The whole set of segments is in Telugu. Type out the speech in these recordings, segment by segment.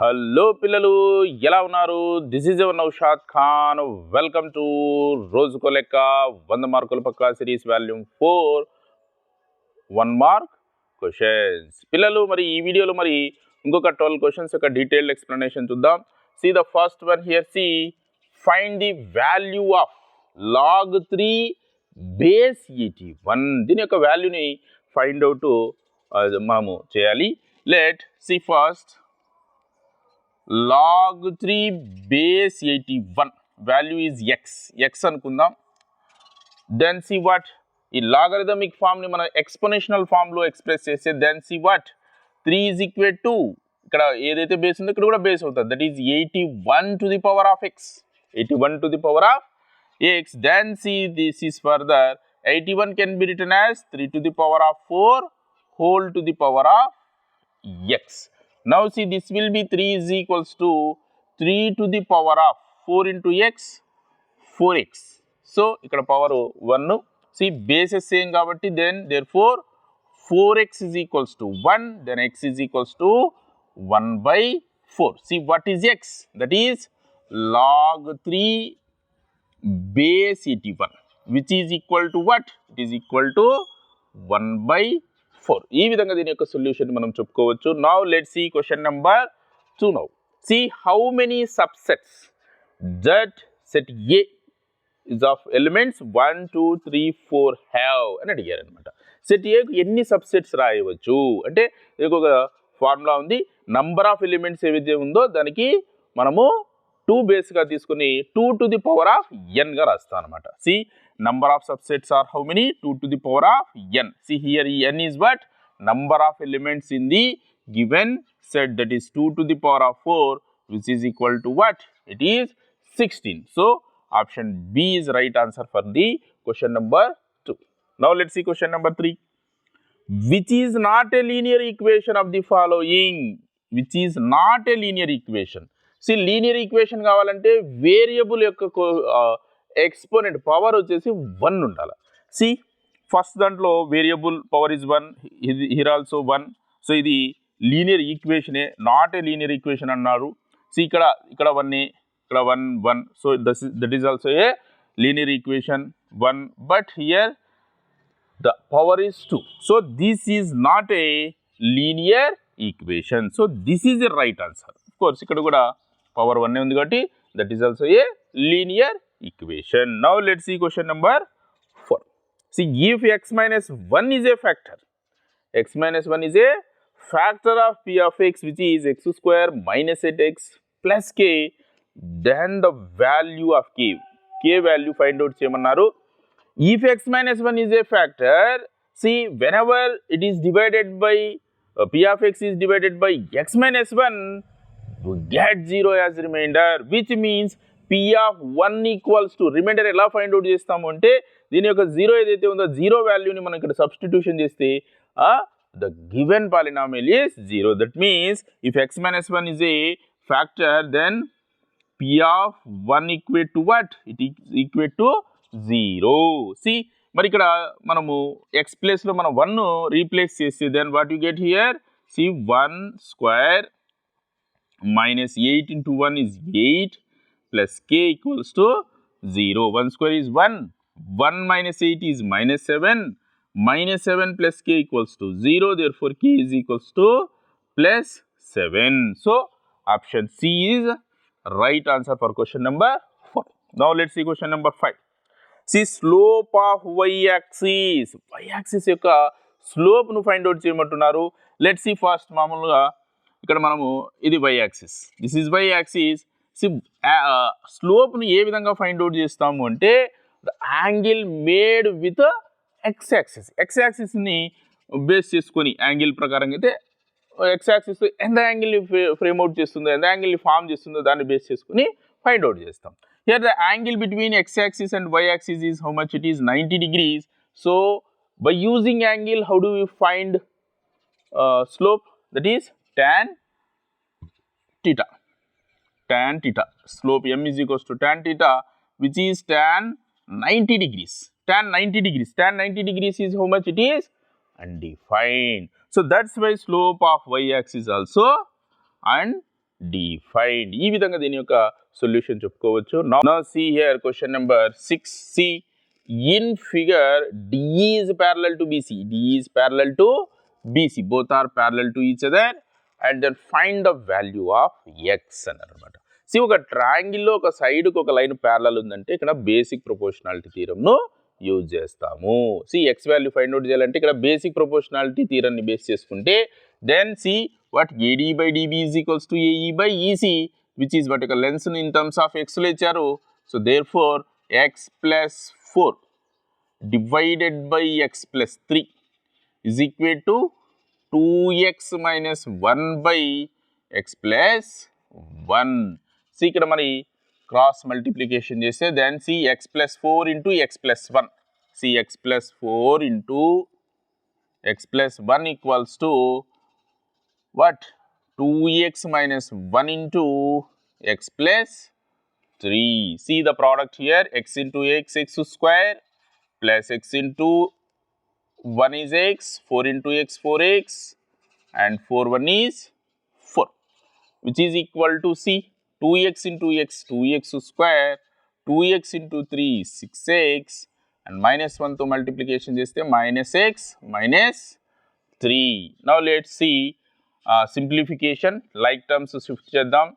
హలో పిల్లలు ఎలా ఉన్నారు? This is ever Naushad Khan welcome to రోజుకో లెక్క వంద మార్కుల పక్క series volume four one mark questions పిల్లలు మరి ఈ వీడియోలో మరి ఇంకొక ట్వెల్వ్ క్వశ్చన్స్ యొక్క డీటెయిల్డ్ ఎక్స్ప్లెనేషన్ చూద్దాం. See the first one here see find the value of log three base eighty one దీని యొక్క వాల్యూని ఫైండ్ అవుట్ మనము చేయాలి. Let see first Log three base eighty one value is x x అనుకుందాం దెన్ సి వాట్ ఈ లాగరిథమిక్ ఫామ్ని మనం ఎక్స్పోనేషనల్ ఫామ్లో ఎక్స్ప్రెస్ చేస్తే then see what three is equate to ఇక్కడ ఏదైతే బేస్ ఉందో ఇక్కడ కూడా బేస్ అవుతుంది that is eighty one to the power of x eighty one to the power of x then see this is further eighty one can be written as three to the power of four whole to the power of x. Now see this will be 3 is equals to 3 to the power of 4 into x 4x. So ఇక్కడ power one see bases same కాబట్టి then there four four x is equals to one then x is equals to one by four see what is x that is log three base eighty one which is equal to what it is equal to one by four. ఈ విధంగా దీని యొక్క సొల్యూషన్ మనం చెప్పుకోవచ్చు. Now let see question number two now see how many subsets జట్ set A is of elements one two three four have అని అడిగారు అనమాట సెట్ ఏకు ఎన్ని సబ్సెట్స్ రాయవచ్చు? అంటే దీనికి ఒక ఫార్ములా ఉంది. నంబర్ ఆఫ్ ఎలిమెంట్స్ ఏవైతే ఉందో దానికి మనము టూ బేస్గా తీసుకుని two to the power of ఎన్గా రాస్తాం అనమాట see number of subsets are how many 2 to the power of n see here n is what number of elements in the given set that is 2 to the power of 4 which is equal to what it is 16 so option b is right answer for the question number 2 now let's see question number 3 which is not a linear equation of the following which is not a linear equation see linear equation కావాలంటే వేరియబుల్ యొక్క ఎక్స్పోనెంట్ పవర్ వచ్చేసి వన్ ఉండాలి. సి ఫస్ట్ దాంట్లో వేరియబుల్ పవర్ ఇస్ వన్ ఇది హిర్ ఆల్సో వన్ సో ఇది లీనియర్ ఈక్వేషనే నాట్ ఏ లీనియర్ ఈక్వేషన్ అన్నారు. సి ఇక్కడ ఇక్కడ వన్ ఇక్కడ one one so thus that is also a linear equation one but here the power is two so this is not a linear equation so this is a right answer course ఇక్కడ కూడా పవర్ వన్ ఉంది కాబట్టి that is also a linear equation. Now let's see question number 4. See if x minus 1 is a factor, x minus 1 is a factor of p of x which is x square minus 8x plus k then the value of k. k value find out చేయమన్నారు if x minus 1 is a factor see whenever it is divided by uh, p of x is divided by x minus 1 you get 0 as remainder which means P of one equals to remainder ఎలా ఫైండ్ అవుట్ చేస్తాము అంటే దీని యొక్క జీరో ఏదైతే ఉందో జీరో వాల్యూని మనం ఇక్కడ సబ్స్టిట్యూషన్ చేస్తే the given polynomial is zero that means if x minus one is a factor then P of one equate to what it equate to zero see మరి ఇక్కడ మనము ఎక్స్ ప్లేస్లో మనం వన్ రీప్లేస్ చేస్తే then what you get here see one square minus eight into one is eight plus k equals to 0. 1 square is 1. 1 minus 8 is minus 7. Minus 7 plus k equals to 0. Therefore, k is equals to plus 7. So, option C is right answer for question number 4. Now, let us see question number 5. See slope of y-axis. y-axis యొక్క స్లోప్ను ఫైండ్ అవుట్ చేయమంటున్నారు లెట్ సి ఫస్ట్ మామూలుగా ఇక్కడ మనము ఇది y axis this is y axis స్లోప్ను ఏ విధంగా ఫైండ్ అవుట్ చేస్తాము అంటే angle made with x axis. X యాక్సిస్ని base చేసుకొని యాంగిల్ ప్రకారంగా అయితే ఎక్స్ యాక్సిస్ ఎంత యాంగిల్ని ఫ్రేమ్ అవుట్ చేస్తుందో ఎంత యాంగిల్ని ఫామ్ చేస్తుందో దాన్ని బేస్ చేసుకుని ఫైండ్ అవుట్ చేస్తాం. Here the angle between x axis and y axis is how much it is ninety degrees so by using angle how do you find slope that is tan theta tan theta slope m is equals to tan theta which is tan 90 degrees tan 90 degrees tan 90 degrees is how much it is undefined so that's why slope of y axis also undefined D find ఈ విధంగా దీని యొక్క సొల్యూషన్ చెప్పుకోవచ్చు నా see here question number six see in figure D is parallel to BC D is parallel to BC both are parallel to each other And then find the value of x అన్నారు అనమాట సి ఒక ట్రాంగిల్లో ఒక సైడ్కి ఒక లైన్ ప్యారల్ ఉందంటే ఇక్కడ బేసిక్ ప్రొపోర్షనాలిటీ థీరంను యూజ్ చేస్తాము. See x value find out చేయాలంటే ఇక్కడ బేసిక్ ప్రొపోర్షనాలిటీ థీరాన్ని బేస్ చేసుకుంటే then see what AD by DB is equals to AE by EC which is what యొక్క లెన్స్ ఇన్ టర్మ్స్ ఆఫ్ ఎక్స్లో ఇచ్చారు. So there four x plus four divided by x plus three is equate to 2x minus 1 by x plus 1. So ఇక్కడ మరి క్రాస్ మల్టిప్లికేషన్ చేస్తే then see x plus four into x plus one see x plus four into x plus one equals to what 2x minus 1 into x plus 3 see the product here x into x x square plus x into 1 is x 4 into x 4x and 4 1 is 4 which is equal to c 2x into x 2x square 2x into 3 6x and minus 1 తో multiplication చేస్తే minus x minus 3 now let's see simplification like terms shift చేద్దాం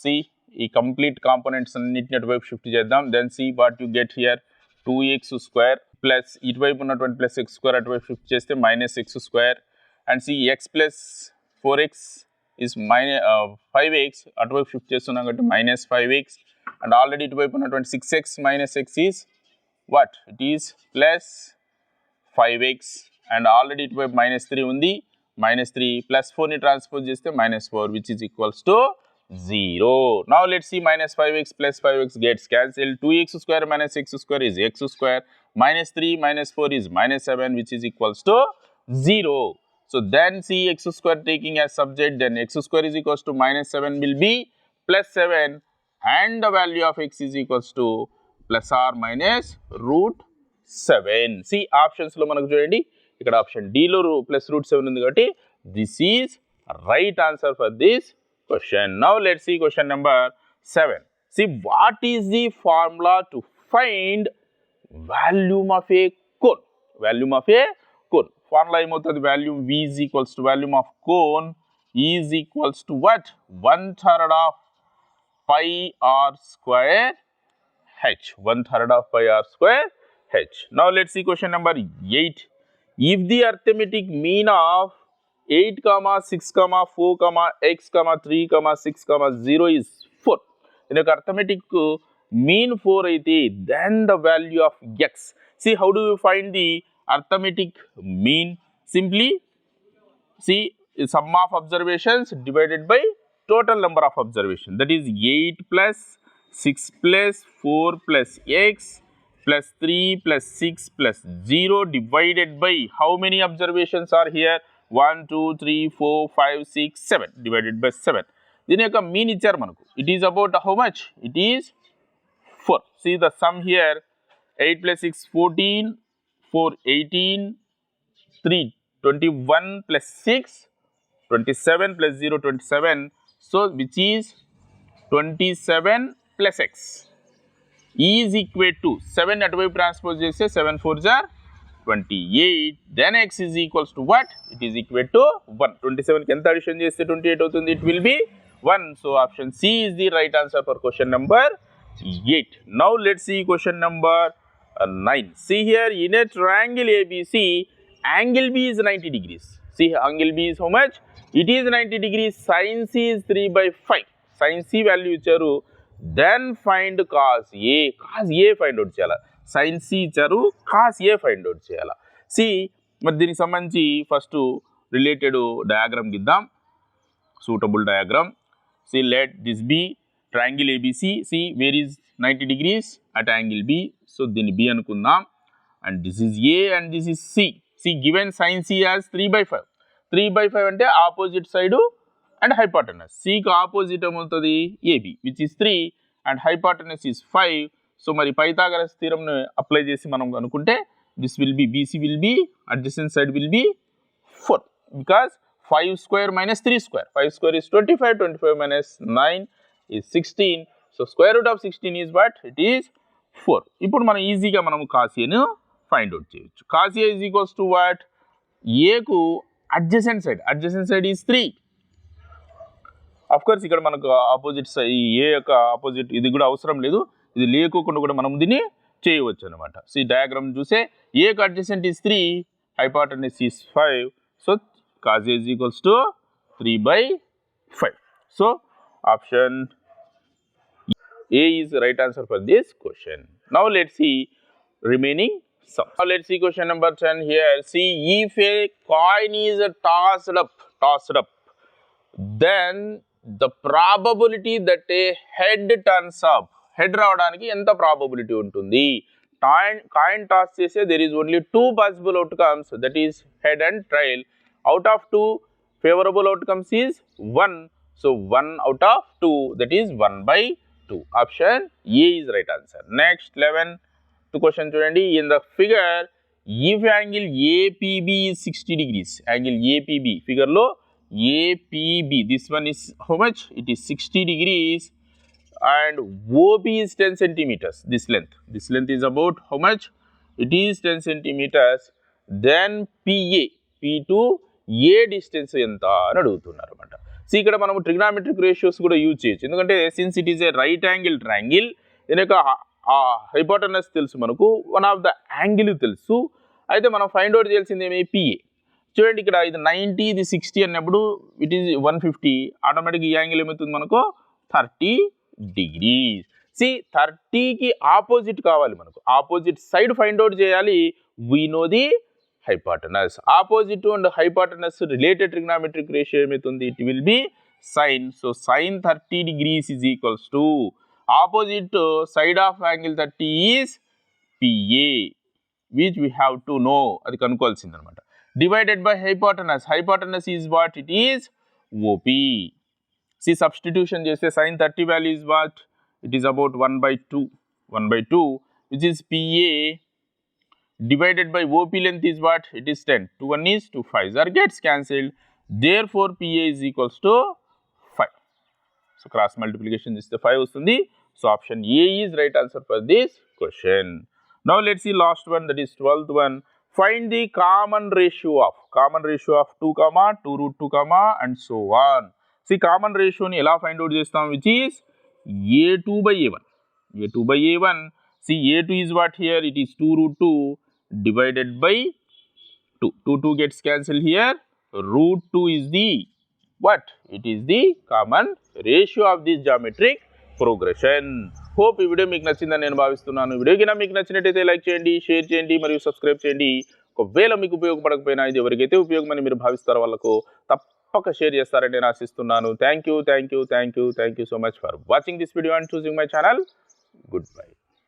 సి ఈ కంప్లీట్ కాంపోనెంట్స్ అన్నిటిని అటువైపు షిఫ్ట్ చేద్దాం then see what you get here two x square plus ఇటువైపు ఉన్నటువంటి ప్లస్ ఎక్స్ స్క్వేర్ అటువైపు షిఫ్ట్ చేస్తే minus x square. And see x plus four x is minus five x అటువైపు షిఫ్ట్ చేస్తున్నాం కాబట్టి minus five x. And already ఇటువైపు ఉన్నటువంటి six x minus x is what? It is plus five x. And already ఇటువైపు మైనస్ త్రీ ఉంది. మైనస్ త్రీ ప్లస్ ఫోర్ని ట్రాన్స్పోజ్ చేస్తే minus four which is equals to Zero now let see minus five x plus five x gets cancel two x square minus x square is x square minus 3 minus 4 is minus 7 which is equals to 0. So then see x square taking as subject then x square is equals to minus 7 will be plus 7 and the value of x is equals to plus or minus root 7. See options లో మనకు చూడండి ఇక్కడ ఆప్షన్ డిలో ప్లస్ రూట్ సెవెన్ ఉంది కాబట్టి this is right answer for this question. Now, let us see question number 7. See, what is the formula to find volume of a cone? Volume of a cone. Formula method volume V is equals to volume of cone is equals to what? One third of pi r square h. One third of pi r square h. Now, let us see question number 8. If the arithmetic mean of 8 comma 6 comma 4 comma x comma 3 comma 6 comma 0 is 4 in a arithmetic mean 4 aithe then the value of x see how do you find the arithmetic mean simply see sum of observations divided by total number of observation that is 8 plus 6 plus 4 plus x plus 3 plus 6 plus 0 divided by how many observations are here one two three four five six seven divided by seven. దీని యొక్క మీన్ ఇచ్చారు మనకు. It is about how much it is four see the sum here eight plus six fourteen four eighteen three twenty one plus six twenty seven plus zero twenty seven so which is twenty seven plus x is equate to seven అటువైపు ట్రాన్స్పోజ్ చేస్తే సెవెన్ ఫోర్ జార్ 28 then x is equals to what it is equal to 1 27 కి ఎంత అడిషన్ చేస్తే 28 అవుతుంది it will be 1 so option c is the right answer for question number 8 now let's see question number uh, 9 see here in a triangle abc angle b is 90 degrees see angle b is how much it is 90 degrees sin c is 3 by 5 sin c value ఇచ్చారు then find cos a cos a find out చేయాలి సైన్స్ ఇచ్చారు కాస్ ఏ ఫైండ్ అవుట్ చేయాలా. సి మరి దీనికి సంబంధించి ఫస్ట్ రిలేటెడ్ డయాగ్రామ్ ఇద్దాం suitable diagram see let this be triangle ABC see where is ninety degrees at angle B so దీన్ని బి అనుకుందాం. And this is A and this is C see given sine C as three by five three by five అంటే ఆపోజిట్ సైడు అండ్ హైపాటనస్ సికి ఆపోజిట్ ఏమవుతుంది? AB which is three and hypotenuse is five so మరి పైథాగరస్ థీరంను అప్లై చేసి మనం అనుకుంటే this will be BC will be adjacent side will be four because five square minus three square five square is twenty five twenty five minus nine is sixteen so square root of sixteen is but it is four ఇప్పుడు మనం ఈజీగా మనం కాసియను ఫైండ్ అవుట్ చేయొచ్చు. Cos A is equals to what ఏకు adjacent side adjacent side is three of course ఇక్కడ మనకు ఆపోజిట్ సైడ్ ఈ ఏ యొక్క ఆపోజిట్ ఇది కూడా అవసరం లేదు. ఇది లేకోకుండా కూడా మనం దీన్ని చేయవచ్చు అనమాట సో ఈ డయాగ్రామ్ చూసే ఏకు adjacent is three hypotenuse is five so cos is equals to three by five so option A is the right answer for this question. Now let's see remaining sum. Now let's see question number 10 here. See if a coin is tossed up, tossed up, then the probability that a head turns up, head రావడానికి ఎంత ప్రాబబిలిటీ ఉంటుంది? కాయిన్ కాయిన్ టాస్ చేసే there is only two possible outcomes that is head and trail out of two favourable outcomes is one so one out of two that is one by two option A is right answer next eleven two question చూడండి. In the figure if angle APB is sixty degrees angle APB ఫిగర్లో APB this one is how much it is sixty degrees and OB is 10 centimeters, this length. This length is about how much? It is 10 centimeters. Then PA, P2, A distance ఎంత అని అడుగుతున్నారు అనమాట సో ఇక్కడ మనము ట్రిగ్నామెట్రిక్ రేషియోస్ కూడా యూజ్ చేయొచ్చు. ఎందుకంటే since it is a right angle triangle దీని యొక్క హైపోటనస్ తెలుసు మనకు వన్ ఆఫ్ ద యాంగిల్ తెలుసు. అయితే మనం ఫైండ్ అవుట్ చేయాల్సింది ఏమి? పిఏ చూడండి ఇక్కడ ఇది నైంటీ ఇది సిక్స్టీ అన్నప్పుడు it is one fifty automatic ఈ యాంగిల్ ఏమవుతుంది మనకు? థర్టీ డిగ్రీస్ సి థర్టీకి ఆపోజిట్ కావాలి మనకు. ఆపోజిట్ సైడ్ ఫైండ్ అవుట్ చేయాలి. We know the hypotenuse opposite and hypotenuse related trigonometric ratio ఏమైతుంది? It will be sine so sine thirty degrees is equals to opposite side of angle thirty is PA which we have to know అది కనుక్కోవాల్సింది అనమాట divided by hypotenuse hypotenuse is what it is OP See substitution जैसे sin 30 value is what? It is about 1 by 2, 1 by 2 which is PA divided by OP length is what? It is 10, 2 1 is 2 5 or gets cancelled. Therefore, PA is equals to 5. So, cross multiplication is the 5. So, option A is right answer for this question. Now, let us see last one that is 12th one. Find the common ratio of, common ratio of 2 comma, 2 root 2 comma and so on. See common రేషియోని ఎలా ఫైండ్ అవుట్ చేస్తాం? Which is A two by A one A two by A one see A two is what here it is two root two divided by two two two gets cancel here root two is the what it is the common ratio of this geometric progression hope ఈ వీడియో మీకు నచ్చిందని నేను భావిస్తున్నాను. వీడియో కింద మీకు నచ్చినట్టయితే లైక్ చేయండి షేర్ చేయండి మరియు సబ్స్క్రైబ్ చేయండి. ఒకవేళ మీకు ఉపయోగపడకపోయినా ఇది ఎవరికైతే ఉపయోగమని మీరు భావిస్తారో వాళ్ళకు తప్ప తప్పక షేర్ చేస్తారని నేను ఆశిస్తున్నాను. Thank you thank you thank you thank you so much for watching this video and choosing my channel good bye